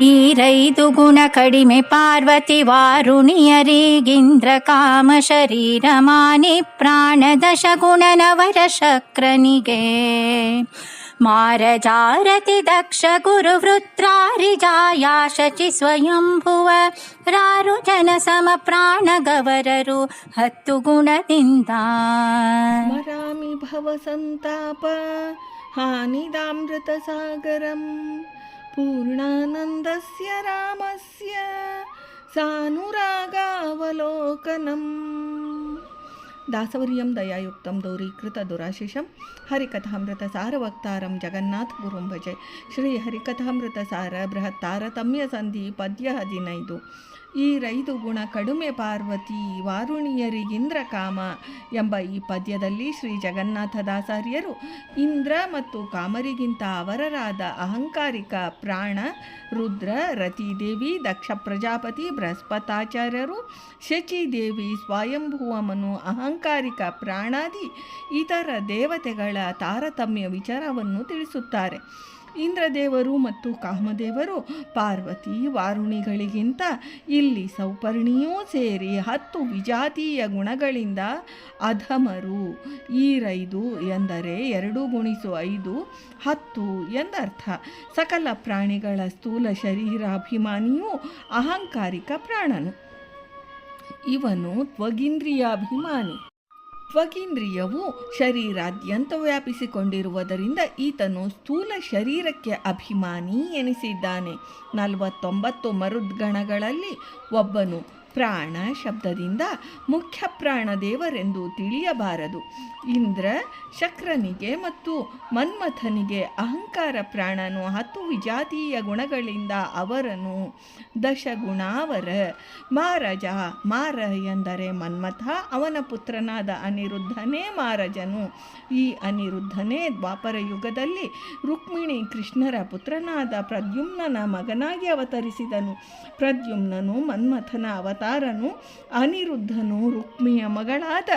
ಈರೈದು ಗುಣ ಕಡಿಮೆ ಪಾರ್ವತಿ ವಾರುಣಿಯರಿಗಿಂದ್ರ ಕಾಮ ಶರೀರ ಮಾನಿ ಪ್ರಾಣ ದಶ ಗುಣ ನವರ ಶಕ್ರನಿಗೆ ಮಾರಜಾರತಿ ದಕ್ಷ ಗುರು ವೃತ್ರಾರಿಜಾಯಾ ಶಚಿ ಸ್ವಯಂಭುವ ರಾರು ಜನ ಸಮ ಪ್ರಾಣ ಗವರರು ಹತ್ತು ಗುಣದಿಂದ ಸ್ಮರಾಮಿ पूर्णानन्दस्य रामस्य सानुरागावलोकनम् दासवर्यं दयायुक्तं दूरीकृतदुराशिषं हरिकथामृतसारवक्तारं जगन्नाथगुरुं भजे श्रीहरिकथामृतसार बृहत्तारतम्यसन्धिपद्यहदिनैदु ಈ ರೈದು ಗುಣ ಕಡಿಮೆ ಪಾರ್ವತಿ ವಾರುಣಿಯರಿಗಿಂದ್ರ ಕಾಮ ಎಂಬ ಈ ಪದ್ಯದಲ್ಲಿ ಶ್ರೀ ಜಗನ್ನಾಥದಾಸಾರ್ಯರು ಇಂದ್ರ ಮತ್ತು ಕಾಮರಿಗಿಂತ ಅವರರಾದ ಅಹಂಕಾರಿಕ ಪ್ರಾಣ, ರುದ್ರ, ರತಿದೇವಿ, ದಕ್ಷ ಪ್ರಜಾಪತಿ, ಬೃಹಸ್ಪತಾಚಾರ್ಯರು, ಶಚಿದೇವಿ, ಸ್ವಯಂಭುವಮನು, ಅಹಂಕಾರಿಕ ಪ್ರಾಣಾದಿ, ಇತರ ದೇವತೆಗಳ ತಾರತಮ್ಯ ವಿಚಾರವನ್ನು ತಿಳಿಸುತ್ತಾರೆ. ಇಂದ್ರದೇವರು ಮತ್ತು ಕಾಮದೇವರು ಪಾರ್ವತಿ ವಾರುಣಿಗಳಿಗಿಂತ ಇಲ್ಲಿ ಸೌಪರ್ಣಿಯೂ ಸೇರಿ ಹತ್ತು ವಿಜಾತೀಯ ಗುಣಗಳಿಂದ ಅಧಮರು. ಈರೈದು ಎಂದರೆ ಎರಡು ಗುಣಿಸು ಐದು, ಹತ್ತು ಎಂದರ್ಥ. ಸಕಲ ಪ್ರಾಣಿಗಳ ಸ್ಥೂಲ ಶರೀರಾಭಿಮಾನಿಯೂ ಅಹಂಕಾರಿಕ ಪ್ರಾಣನು. ಇವನು ತ್ವಗಿಂದ್ರಿಯಾಭಿಮಾನಿ. ತ್ವಗೀಂದ್ರಿಯವು ಶರೀರಾದ್ಯಂತ ವ್ಯಾಪಿಸಿಕೊಂಡಿರುವುದರಿಂದ ಈತನು ಸ್ಥೂಲ ಶರೀರಕ್ಕೆ ಅಭಿಮಾನಿ ಎನಿಸಿದ್ದಾನೆ. ನಲವತ್ತೊಂಬತ್ತು ಮರುದ್ಗಣಗಳಲ್ಲಿ ಒಬ್ಬನು ಪ್ರಾಣ ಶಬ್ದದಿಂದ ಮುಖ್ಯ ಪ್ರಾಣ ದೇವರೆಂದು ತಿಳಿಯಬಾರದು. ಇಂದ್ರ ಶಕ್ರನಿಗೆ ಮತ್ತು ಮನ್ಮಥನಿಗೆ ಅಹಂಕಾರ ಪ್ರಾಣನು ಹತ್ತು ವಿಜಾತೀಯ ಗುಣಗಳಿಂದ ಅವರನು ದಶಗುಣಾವರ. ಮಾರಜ ಮಾರ ಎಂದರೆ ಮನ್ಮಥ, ಅವನ ಪುತ್ರನಾದ ಅನಿರುದ್ಧನೇ ಮಾರಜನು. ಈ ಅನಿರುದ್ಧನೇ ದ್ವಾಪರ ಯುಗದಲ್ಲಿ ರುಕ್ಮಿಣಿ ಕೃಷ್ಣರ ಪುತ್ರನಾದ ಪ್ರದ್ಯುಮ್ನನ ಮಗನಾಗಿ ಅವತರಿಸಿದನು. ಪ್ರದ್ಯುಮ್ನನು ಮನ್ಮಥನ ಅವತಾರನು ಅನಿರುದ್ಧನು ರುಕ್ಮಿಯ ಮಗಳಾದ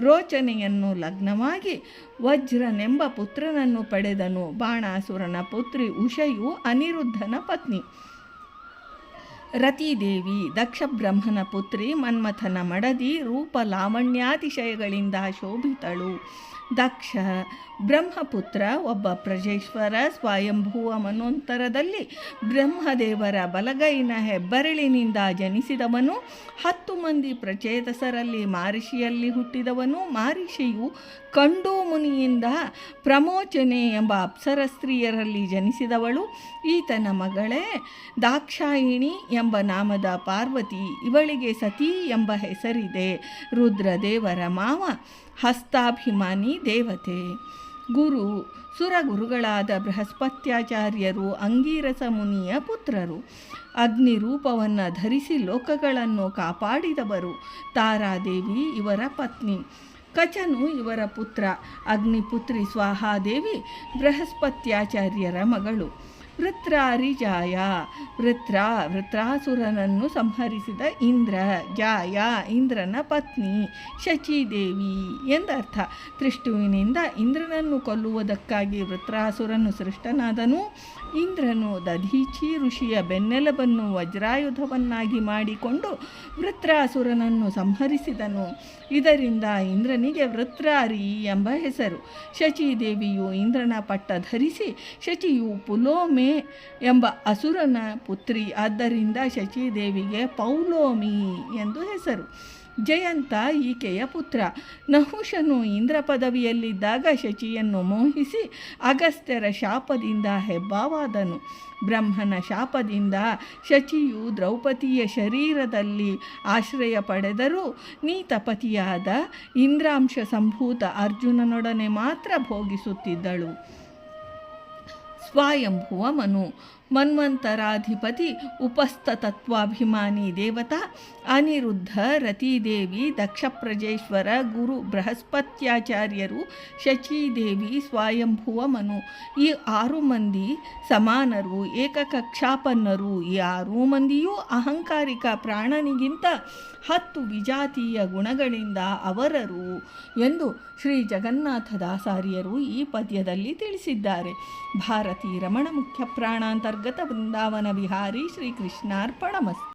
ರೋಚನೆಯನ್ನು ಲಗ್ನವಾಗಿ ವಜ್ರನೆಂಬ ಪುತ್ರನನ್ನು ಪಡೆದನು. ಬಾಣಾಸುರನ ಪುತ್ರಿ ಉಷಯು ಅನಿರುದ್ಧನ ಪತ್ನಿ. ರತಿದೇವಿ ದಕ್ಷಬ್ರಹ್ಮನ ಪುತ್ರಿ ಮನ್ಮಥನ ಮಡದಿ ರೂಪ ಲಾವಣ್ಯಾತಿಶಯಗಳಿಂದ ಶೋಭಿತಳು. ದಕ್ಷ. ಬ್ರಹ್ಮಪುತ್ರ ಒಬ್ಬ ಪ್ರಜೇಶ್ವರ ಸ್ವಯಂಭೂವ ಮನೋಂತರದಲ್ಲಿ ಬ್ರಹ್ಮದೇವರ ಬಲಗೈನ ಹೆಬ್ಬರಳಿನಿಂದ ಜನಿಸಿದವನು, ಹತ್ತು ಮಂದಿ ಪ್ರಚೇತಸರಲ್ಲಿ ಮಾರಿಷಿಯಲ್ಲಿ ಹುಟ್ಟಿದವನು, ಮಾರಿಷಿಯು ಕಂಡು ಮುನಿಯಿಂದ ಪ್ರಮೋಚನೆ ಎಂಬ ಅಪ್ಸರ ಸ್ತ್ರೀಯರಲ್ಲಿ ಜನಿಸಿದವಳು. ಈತನ ಮಗಳೇ ದಾಕ್ಷಾಯಿಣಿ ಎಂಬ ನಾಮದ ಪಾರ್ವತಿ ಇವಳಿಗೆ ಸತಿ ಎಂಬ ಹೆಸರಿದೆ. ರುದ್ರದೇವರ ಮಾವ ಹಸ್ತಾಭಿಮಾನಿ ದೇವತೆ. ಗುರು, ಸುರಗುರುಗಳಾದ ಬೃಹಸ್ಪತ್ಯಾಚಾರ್ಯರು, ಅಂಗೀರಸ ಮುನಿಯ ಪುತ್ರರು. ಅಗ್ನಿ ರೂಪವನ್ನು ಧರಿಸಿ ಲೋಕಗಳನ್ನು ಕಾಪಾಡಿದವರು. ತಾರಾದೇವಿ ಇವರ ಪತ್ನಿ. ಕಚನು ಇವರ ಪುತ್ರ. ಅಗ್ನಿಪುತ್ರಿ ಸ್ವಾಹಾದೇವಿ ಬೃಹಸ್ಪತ್ಯಾಚಾರ್ಯರ ಮಗಳು. ವೃತ್ರಾರಿಜಾಯ ವೃತ್ರ, ವೃತ್ರಾಸುರನನ್ನು ಸಂಹರಿಸಿದ ಇಂದ್ರ, ಜಾಯ, ಇಂದ್ರನ ಪತ್ನಿ, ಶಚಿದೇವಿ ಎಂದರ್ಥ. ತ್ರಿಷ್ಟುವಿನಿಂದ ಇಂದ್ರನನ್ನು ಕೊಲ್ಲುವುದಕ್ಕಾಗಿ ವೃತ್ರಾಸುರನು ಸೃಷ್ಟನಾದನು. ಇಂದ್ರನು ದಧೀಚಿ ಋಷಿಯ ಬೆನ್ನೆಲಬನ್ನು ವಜ್ರಾಯುಧವನ್ನಾಗಿ ಮಾಡಿಕೊಂಡು ವೃತ್ರಾಸುರನನ್ನು ಸಂಹರಿಸಿದನು. ಇದರಿಂದ ಇಂದ್ರನಿಗೆ ವೃತ್ರಾರಿ ಎಂಬ ಹೆಸರು. ಶಚಿದೇವಿಯು ಇಂದ್ರನ ಪಟ್ಟ ಧರಿಸಿ, ಶಚಿಯು ಪುಲೋಮೆ ಎಂಬ ಅಸುರನ ಪುತ್ರಿ, ಆದ್ದರಿಂದ ಶಚಿದೇವಿಗೆ ಪೌಲೋಮಿ ಎಂದು ಹೆಸರು. ಜಯಂತ ಈಕೆಯ ಪುತ್ರ. ನಹುಷನು ಇಂದ್ರ ಪದವಿಯಲ್ಲಿದ್ದಾಗ ಶಚಿಯನ್ನು ಮೋಹಿಸಿ ಅಗಸ್ತ್ಯರ ಶಾಪದಿಂದ ಹೆಬ್ಬಾವಾದನು. ಬ್ರಹ್ಮನ ಶಾಪದಿಂದ ಶಚಿಯು ದ್ರೌಪದಿಯ ಶರೀರದಲ್ಲಿ ಆಶ್ರಯ ಪಡೆದರೂ ನೀತಪತಿಯಾದ ಇಂದ್ರಾಂಶ ಸಂಭೂತ ಅರ್ಜುನನೊಡನೆ ಮಾತ್ರ ಭೋಗಿಸುತ್ತಿದ್ದಳು. ಸ್ವಯಂಭುವ ಮನು ಮನ್ವಂತರಾಧಿಪತಿ ಉಪಸ್ಥತತ್ವಾಭಿಮಾನಿ ದೇವತಾ, ಅನಿರುದ್ಧ ರತಿದೇವಿ, ದಕ್ಷಪ್ರಜೇಶ್ವರ, ಗುರು ಬೃಹಸ್ಪತ್ಯಾಚಾರ್ಯರು, ಶಚೀದೇವಿ, ಸ್ವಯಂಭುವ ಮನು. ಈ ಆರು ಮಂದಿ ಸಮಾನರು, ಏಕಕಕ್ಷಾಪನ್ನರು. ಈ ಆರು ಮಂದಿಯೂ ಅಹಂಕಾರಿಕ ಪ್ರಾಣನಿಗಿಂತ ಹತ್ತು ವಿಜಾತೀಯ ಗುಣಗಳಿಂದ ಅವರರು ಎಂದು ಶ್ರೀ ಜಗನ್ನಾಥದಾಸಾರ್ಯರು ಈ ಪದ್ಯದಲ್ಲಿ ತಿಳಿಸಿದ್ದಾರೆ. ಭಾರತೀ ರಮಣ ಮುಖ್ಯ ಪ್ರಾಣಾಂತರ್ಗತ गतवृन्दावनविहारी श्रीकृष्णार्पणमस्तु।